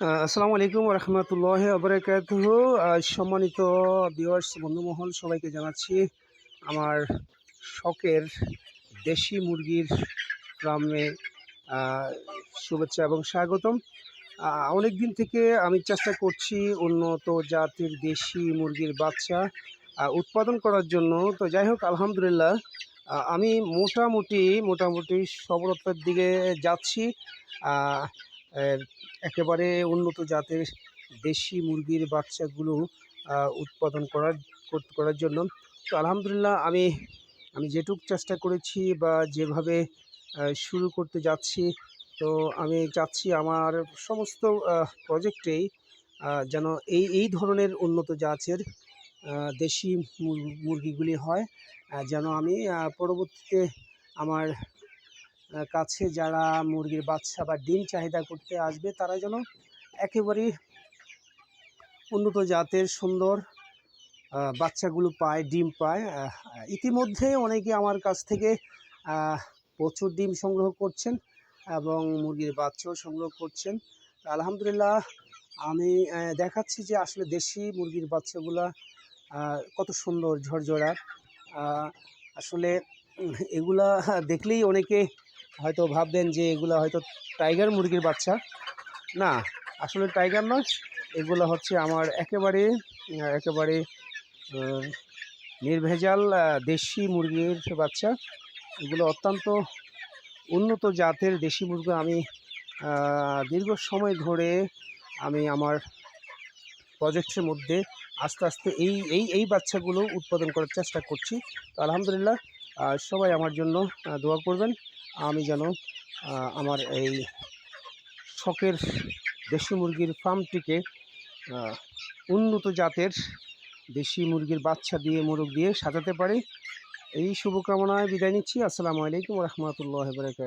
আসসালামু আলাইকুম রহমতুল্লাহ আবরাকাত সম্মানিত বিওয়ার্স বন্ধুমহল, সবাইকে জানাচ্ছি আমার শখের দেশি মুরগির গ্রামে শুভেচ্ছা এবং স্বাগতম। অনেক দিন থেকে আমি চেষ্টা করছি উন্নত জাতের দেশি মুরগির বাচ্চা উৎপাদন করার জন্য। তো যাই হোক, আলহামদুলিল্লাহ আমি মোটামুটি মোটামুটি সফলতার দিকে যাচ্ছি। একেবারে উন্নত জাতের দেশি মুরগির বাচ্চাগুলো উৎপাদন করার, কর- করার জন্য। তো আলহামদুলিল্লাহ আমি আমি যেটুক চেষ্টা করেছি বা যেভাবে শুরু করতে যাচ্ছি, তো আমি চাচ্ছি আমার সমস্ত প্রজেক্টেই যেন এই এই ধরনের উন্নত জাতের দেশি মুর- মুরগিগুলি হয়। যেন আমি পরবর্তীতে আমার কাছে যারা মুরগির বাচ্চা বা ডিম চাহিদা করতে আসবে, তারা যেন একেবারেই উন্নত জাতের সুন্দর বাচ্চাগুলো পায়, ডিম পায়। ইতিমধ্যে অনেকে আমার কাছ থেকে প্রচুর ডিম সংগ্রহ করছেন এবং মুরগির বাচ্চাও সংগ্রহ করছেন। আলহামদুলিল্লাহ, আমি দেখাচ্ছি যে আসলে দেশি মুরগির বাচ্চাগুলা কত সুন্দর ঝরঝরা। আসলে এগুলা দেখলেই অনেকে হয়তো ভাববেন যে এগুলো হয়তো টাইগার মুরগির বাচ্চা। না, আসলে টাইগার নয়। এগুলো হচ্ছে আমার একেবারে একেবারে নির্ভেজাল দেশি মুরগির বাচ্চা। এগুলো অত্যন্ত উন্নত জাতের দেশি মুরগি। আমি দীর্ঘ সময় ধরে আমি আমার প্রজেক্টের মধ্যে আস্তে আস্তে এই এই এই বাচ্চাগুলো উৎপাদন করার চেষ্টা করছি। তো আলহামদুলিল্লাহ সবাই আমার জন্য দোয়া করবেন। আমি যেন আমার এই শখের দেশি মুরগির ফার্মটিকে উন্নত জাতের দেশি মুরগির বাচ্চা দিয়ে, মোরগ দিয়ে সাজাতে পারি। এই শুভকামনায় বিদায় নিচ্ছি। আসসালামু আলাইকুম রহমতুল্লাহ বরকাত